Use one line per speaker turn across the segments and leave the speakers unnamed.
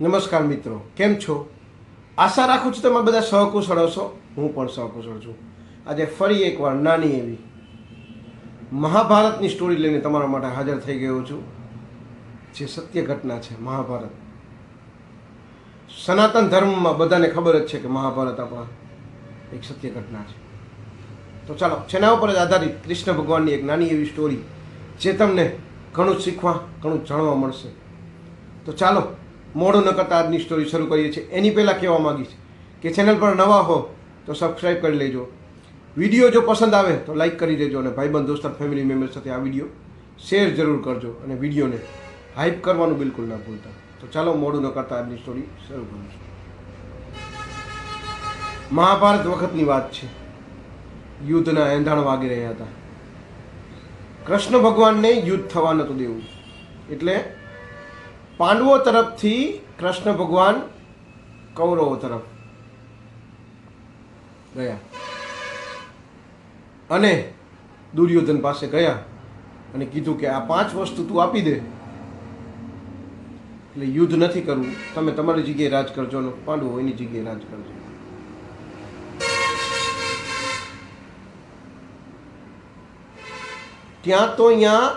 નમસ્કાર મિત્રો, કેમ છો? આશા રાખું છું તમે બધા સહકુશળ હશો. હું પણ સહકુશળ છું. આજે ફરી એકવાર નાની એવી મહાભારતની સ્ટોરી લઈને તમારા માટે હાજર થઈ ગયો છું. જે સત્ય ઘટના છે, મહાભારત. સનાતન ધર્મમાં બધાને ખબર જ છે કે મહાભારત આપણા એક સત્ય ઘટના છે. તો ચાલો, જેના ઉપર જ આધારિત કૃષ્ણ ભગવાનની એક નાની એવી સ્ટોરી જે તમને ઘણું શીખવા, ઘણું જાણવા મળશે. તો ચાલો મોડું ન કરતા આજની સ્ટોરી શરૂ કરીએ છીએ. એની પહેલાં કહેવા માંગીશ કે ચેનલ પર નવા હો તો સબસ્ક્રાઈબ કરી લેજો. વીડિયો જો પસંદ આવે તો લાઈક કરી દેજો અને ભાઈબંધ દોસ્તર ફેમિલી મેમ્બર સાથે આ વીડિયો શેર જરૂર કરજો અને વિડીયોને હાઇપ કરવાનું બિલકુલ ના ભૂલતા. તો ચાલો મોડું ન કરતા આજની સ્ટોરી શરૂ કરું છું મહાભારત વખતની વાત છે. યુદ્ધના એંધાણ વાગી રહ્યા હતા. કૃષ્ણ ભગવાનને યુદ્ધ થવા નહોતું દેવું. એટલે પાંડવો તરફથી કૃષ્ણ ભગવાન કૌરવો તરફ. ગયા અને દુર્યોધન પાસે ગયા અને કીધું કે આ પાંચ વસ્તુ તું આપી દે. એટલે યુદ્ધ નથી કરવું. તમે તમારી જગ્યાએ રાજ કરજો અને પાંડવો એની જગ્યાએ રાજ કરજો. ત્યાં તો અહીંયા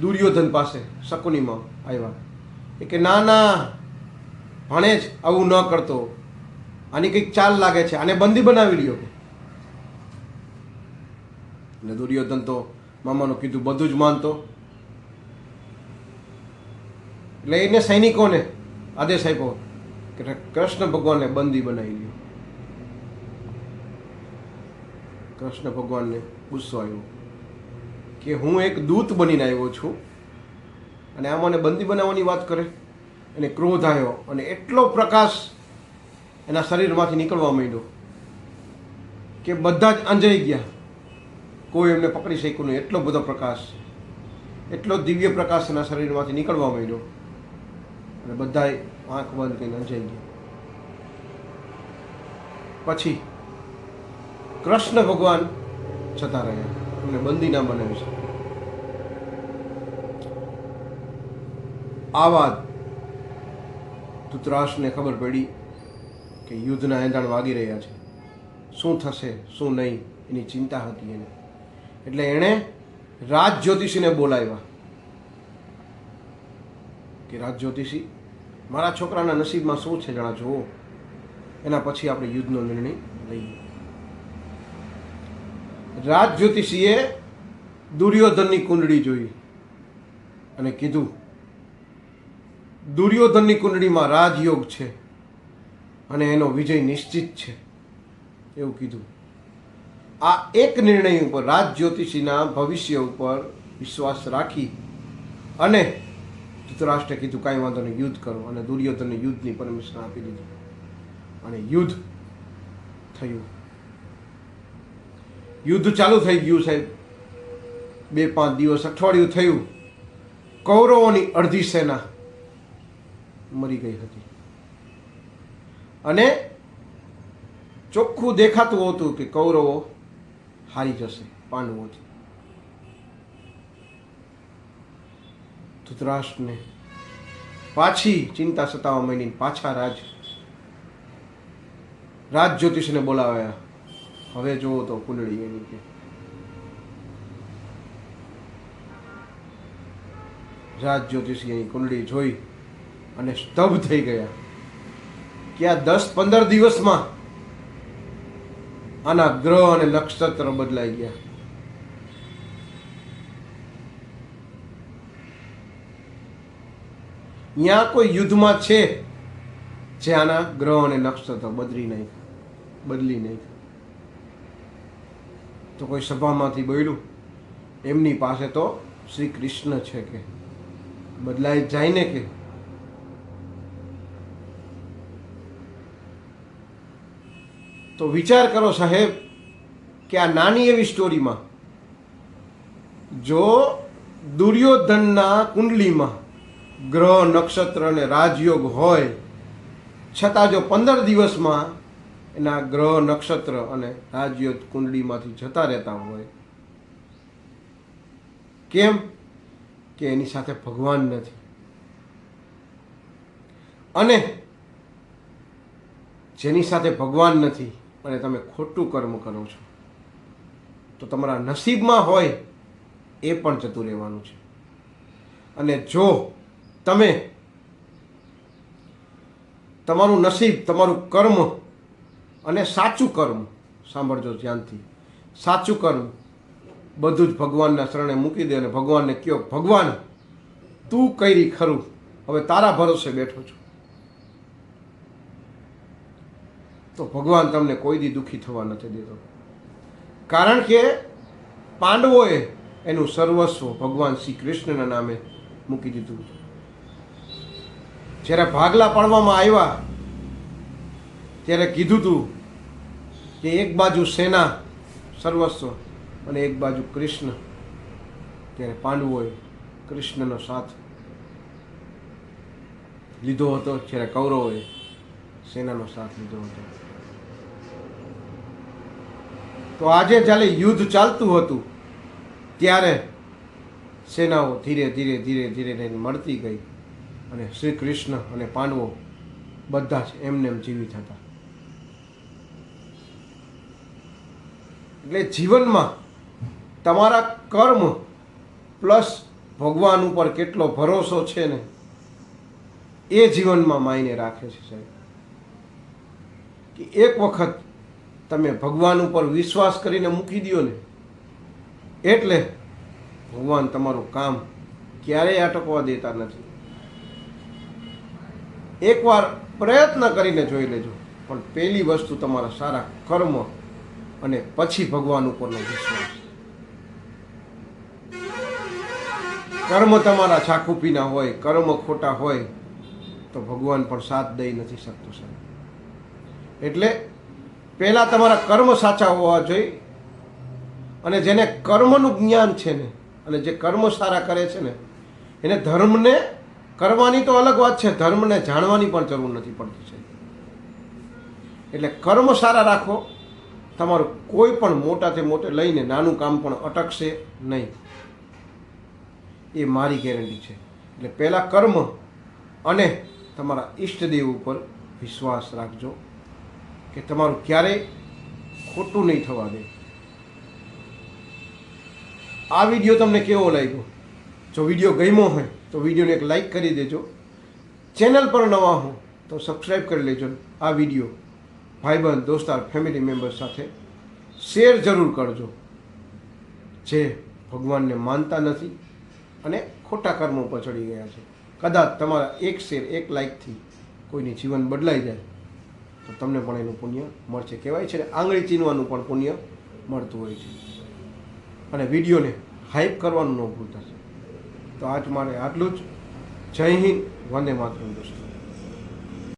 દુર્યોધન પાસે શકુનીમાં આવ્યા. એ કે, ના ના, ભણે જ આવું ન કરતો. આની કંઈક ચાલ લાગે છે. આને બંદી બનાવી લ્યો. એટલે દુર્યોધન તો મામાનું કીધું, બધું જ માનતો. એટલે એને સૈનિકોને આદેશ આપ્યો કે કૃષ્ણ ભગવાનને બંદી બનાવી લ્યો. કૃષ્ણ ભગવાનને ગુસ્સો આવ્યો. કે હું એક દૂત બનીને આવ્યો છું અને આ મને બંદી બનાવવાની વાત કરે. એને ક્રોધ આવ્યો અને એટલો પ્રકાશ એના શરીરમાંથી નીકળવા માંડ્યો કે બધા જ અંજાઈ ગયા. કોઈ એમને પકડી શક્યું નહીં. એટલો બધો પ્રકાશ, એટલો દિવ્ય પ્રકાશ એના શરીરમાંથી નીકળવા માંડ્યો અને બધા આંખ બંધ કરીને અંજાઈ ગયા. પછી કૃષ્ણ ભગવાન જતા રહ્યા. એમને બંદી ના બનાવી શકે. આ વાત ધૃતરાષ્ટ્રને ખબર પડી કે યુદ્ધના એંધાણ વાગી રહ્યા છે. શું થશે, શું નહીં, એની ચિંતા હતી એને. એટલે એણે રાજ જ્યોતિષીને બોલાવ્યા કે, રાજ જ્યોતિષી, મારા છોકરાના નસીબમાં શું છે? જણા જુઓ. એના પછી આપણે યુદ્ધનો નિર્ણય લઈએ. રાજ જ્યોતિષીએ દુર્યોધનની કુંડળી જોઈ અને કીધું, દુર્યોધનની કુંડળીમાં રાજયોગ છે અને એનો વિજય નિશ્ચિત છે. એવું કીધું. આ એક નિર્ણય ઉપર રાજ જ્યોતિષીના ભવિષ્ય ઉપર વિશ્વાસ રાખી અને ધૃતરાષ્ટ્રે કીધું, કાંઈ વાંધો નહીં, યુદ્ધ કરો. અને દુર્યોધનને યુદ્ધની પરમિશન આપી દીધી. અને યુદ્ધ થયું. યુદ્ધ ચાલુ થઈ ગયું સાહેબ બે પાંચ દિવસ અઠવાડિયું થયું. કૌરવોની અડધી સેના મરી ગઈ હતી. અને ચોખ્ખું દેખાતું હતું કે કૌરવો હારી જશે પાંડવોથી ધૃતરાષ્ટ્રને પાછી ચિંતા સતાવવા માંડીને પાછા રાજ રાજ જ્યોતિષને બોલાવ્યા. હવે જુઓ તો કુંડળી એની કે. રાજ જ્યોતિષી એની કુંડળી જોઈ અને સ્તબ્ધ થઈ ગયા. કે આ દસ પંદર દિવસમાં આના ગ્રહ અને નક્ષત્ર બદલાઈ ગયા. ત્યાં કોઈ યુદ્ધમાં છે જે આના ગ્રહ અને નક્ષત્ર બદલી નહીં બદલી નહીં તો કોઈ સભામાંથી બોલ્યું એમની પાસે તો શ્રી કૃષ્ણ છે કે. બદલાઈ જાય ને કે. તો વિચાર કરો સાહેબ કે આ નાની એવી સ્ટોરીમાં જો દુર્યોધનના કુંડલીમાં ગ્રહ નક્ષત્ર અને રાજયોગ હોય, છતાં જો પંદર દિવસમાં એના ગ્રહ નક્ષત્ર અને રાજયોગ કુંડળીમાંથી જતા રહેતા હોય. કેમ? કે એની સાથે ભગવાન નથી. અને જેની સાથે ભગવાન નથી, અને તમે ખોટું કર્મ કરો છો, તો તમારા નસીબમાં હોય એ પણ જતું રહેવાનું છે. અને જો તમે તમારું નસીબ, તમારું કર્મ અને સાચું કર્મ, સાંભળજો ધ્યાનથી. સાચું કર્મ, બધું જ ભગવાનના શરણે મૂકી દે અને ભગવાનને કયો, ભગવાન, તું કરી ખરું? હવે તારા ભરોસે બેઠો છું. તો ભગવાન તમને કોઈ દી દુઃખી થવા નથી દેતો. કારણ કે પાંડવોએ એનું સર્વસ્વ ભગવાન શ્રી કૃષ્ણના નામે મૂકી દીધું જ્યારે ભાગલા પાડવામાં આવ્યા ત્યારે કીધું હતું કે એક બાજુ સેના સર્વસ્વ અને એક બાજુ કૃષ્ણ. ત્યારે પાંડવોએ કૃષ્ણનો સાથ લીધો હતો. જ્યારે કૌરવોએ સેનાનો સાથ લીધો હતો. તો આજે જ્યારે યુદ્ધ ચાલતું હતું, ત્યારે સેનાઓ ધીરે ધીરે ધીરે ધીરે મળતી ગઈ અને શ્રી કૃષ્ણ અને પાંડવો બધા જ એમને એમ જીવિત હતા. એટલે જીવનમાં તમારા કર્મ પ્લસ ભગવાન ઉપર કેટલો ભરોસો છે ને, એ જીવનમાં માયને રાખે છે સાહેબ. કે એક વખત તમે ભગવાન ઉપર વિશ્વાસ કરીને મૂકી દો ને, એટલે ભગવાન તમારું કામ ક્યારેય અટકવા દેતા નથી. એકવાર પ્રયત્ન કરીને જોઈ લેજો, પણ પહેલી વસ્તુ તમારા સારા કર્મ અને પછી ભગવાન ઉપરનો વિશ્વાસ. કર્મ તમારા છાખુપીના હોય, કર્મ ખોટા હોય, તો ભગવાન પણ સાથ દઈ નથી શકતો, સાહેબ. એટલે પહેલાં તમારા કર્મ સાચા હોવા જોઈએ અને જેને કર્મનું જ્ઞાન છે ને, અને જે કર્મ સારા કરે છે ને, એને ધર્મને, કરવાની તો અલગ વાત છે, ધર્મને જાણવાની પણ જરૂર નથી પડતી છે એટલે કર્મ સારા રાખો તમારું કોઈ પણ મોટાથી મોટે લઈને નાનું કામ પણ અટકશે નહીં. એ મારી ગેરંટી છે. એટલે પહેલાં કર્મ અને તમારા ઈષ્ટદેવ ઉપર વિશ્વાસ રાખજો કે તમારું ક્યારેય ખોટું નહીં થવા દે. આ વીડિયો તમને કેવો લાગ્યો? જો વીડિયો ગમ્યો હોય તો વિડીયોને એક લાઈક કરી દેજો. ચેનલ પર નવા હો તો સબસ્ક્રાઈબ કરી લેજો આ વીડિયો. ભાઈબંધ, દોસ્તાર ફેમિલી મેમ્બર સાથે શેર જરૂર કરજો. જે ભગવાનને માનતા નથી અને ખોટા કર્મો પર ચડી ગયા છે. કદાચ તમારા એક શેર એક લાઇકથી કોઈની જીવન બદલાઈ જાય, તો તમને પણ એનું પુણ્ય મળશે. કહેવાય છે ને, આંગળી ચીનવાનું પણ પુણ્ય મળતું હોય છે. અને વિડીયોને હાઇપ કરવાનું ન ભૂલતા. તો આજ મારે આટલું જ. જય હિન્દ, વંદે માતરમ, દોસ્તો.